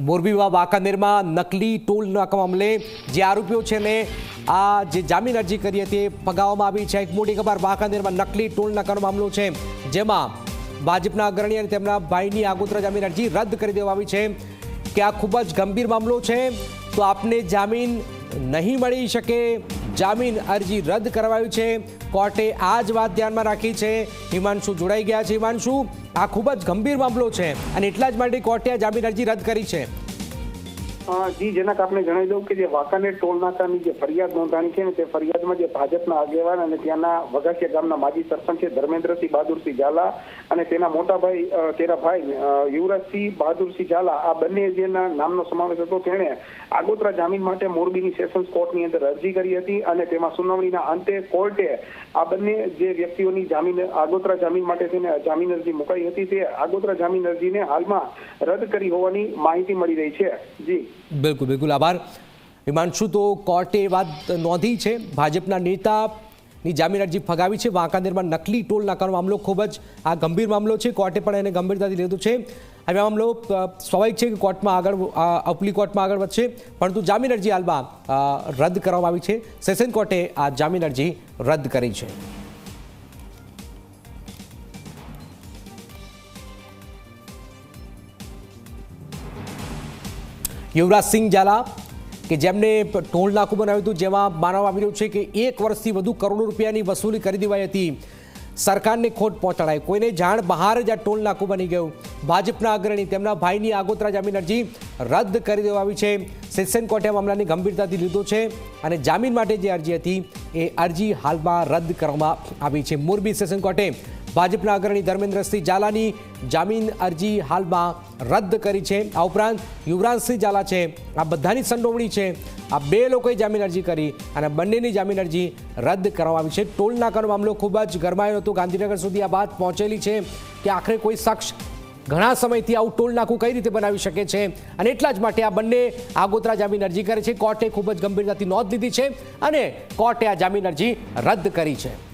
મોરબીવા વાંકાનેરમાં નકલી ટોલ નાકા મામલે જે આરોપીઓ છે ને આ જે જામીન અરજી કરી હતી ફગાવવામાં આવી છે. એક મોટી ખબર, વાંકાનેરમાં નકલી ટોલ નાકાનો મામલો છે. જેમાં ભાજપના અગ્રણી અને તેમના ભાઈની આગોતરા જામીન અરજી રદ કરી દેવામાં આવી છે. કે આ ખૂબ જ ગંભીર મામલો છે. તો આપને જામીન નહીં મળી શકે જામીન અરજી રદ કરવાયું છે. કોર્ટે આ જ વાત ધ્યાનમાં રાખી છે. હિમાંશુ જોડાઈ ગયા છે. હિમાંશુ, આ ખૂબ જ ગંભીર મામલો છે અને એટલા જ માટે કોર્ટે આ જામીન અરજી રદ કરી છે. જી જનક આપને જણાવી દઉં કે જે વાંકાનેર ટોલ નાકાની જે ફરિયાદ નોંધાણી છે ને, તે ફરિયાદમાં જે ભાજપના આગેવાન અને ત્યાંના વઘાસિયા ગામના માજી સરપંચ છે, ધર્મેન્દ્રસિંહ બહાદુરસિંહ ઝાલા અને તેના મોટા ભાઈ તેના ભાઈ યુવરાજસિંહ બહાદુરસિંહ ઝાલા, આ બંને જેના નામનો સમાવેશ હતો, તેણે આગોતરા જામીન માટે મોરબીની સેશન્સ કોર્ટની અંદર અરજી કરી હતી અને તેમાં સુનાવણીના અંતે કોર્ટે આ બંને જે વ્યક્તિઓની જામીન, આગોતરા જામીન માટે તેને જામીન અરજી મુકાઈ હતી, તે આગોતરા જામીન અરજીને હાલમાં રદ કરી હોવાની માહિતી મળી રહી છે. જી. બિલકુલ બિલકુલ. આભાર. હિમાંશુ, તો કોર્ટે વાત નોંધી છે. ભાજપના નેતાની જામીન અરજી ફગાવી છે. વાંકાનેરમાં નકલી ટોલ નાકાનો મામલો ખૂબ જ, આ ગંભીર મામલો છે. કોર્ટે પણ એને ગંભીરતાથી લીધું છે. હવે મામલો સ્વાભાવિક છે કે કોર્ટમાં આગળ અપલી કોર્ટમાં આગળ વધશે. પરંતુ જામીન અરજી હાલમાં રદ કરવામાં આવી છે. સેશન કોર્ટે આ જામીન અરજી રદ કરી છે. યુવરાજસિંહ ઝાલા, કે જેમને ટોલ નાકું બનાવ્યું હતું, જેમાં માનવામાં આવી રહ્યું છે કે એક વર્ષથી વધુ કરોડો રૂપિયાની વસૂલી કરી દેવાઈ હતી. સરકારને ખોટ પહોંચાડાય કોઈને જાણ બહાર જ આ ટોલ નાકું બની ગયું. ભાજપના અગ્રણી તેમના ભાઈની આગોતરા જામીન અરજી રદ કરી દેવામાં આવી છે. સેશન કોર્ટે મામલાની ગંભીરતાથી લીધો છે અને જામીન માટે જે અરજી હતી એ અરજી હાલમાં રદ કરવામાં આવી છે. મોરબી સેશન કોર્ટે ભાજપના અગ્રણી ધર્મેન્દ્રસિંહ ઝાલાની જામીન અરજી હાલમાં રદ કરી છે. આ ઉપરાંત યુવરાજસિંહ ઝાલા છે, આ બધાની સંડોવણી છે. આ બે લોકોએ જામીન અરજી કરી અને બંનેની જામીન અરજી રદ કરવામાં આવી છે. ટોલ નાકાનો મામલો ખૂબ જ ગરમાયો હતો. ગાંધીનગર સુધી આ વાત પહોંચેલી છે કે આખરે કોઈ શખ્સ ઘણા સમયથી આવું ટોલ નાકું કઈ રીતે બનાવી શકે છે? અને એટલા જ માટે આ બંને આગોતરા જામીન અરજી કરે છે. કોર્ટે ખૂબ જ ગંભીરતાથી નોંધ લીધી છે અને કોર્ટે આ જામીન અરજી રદ કરી છે.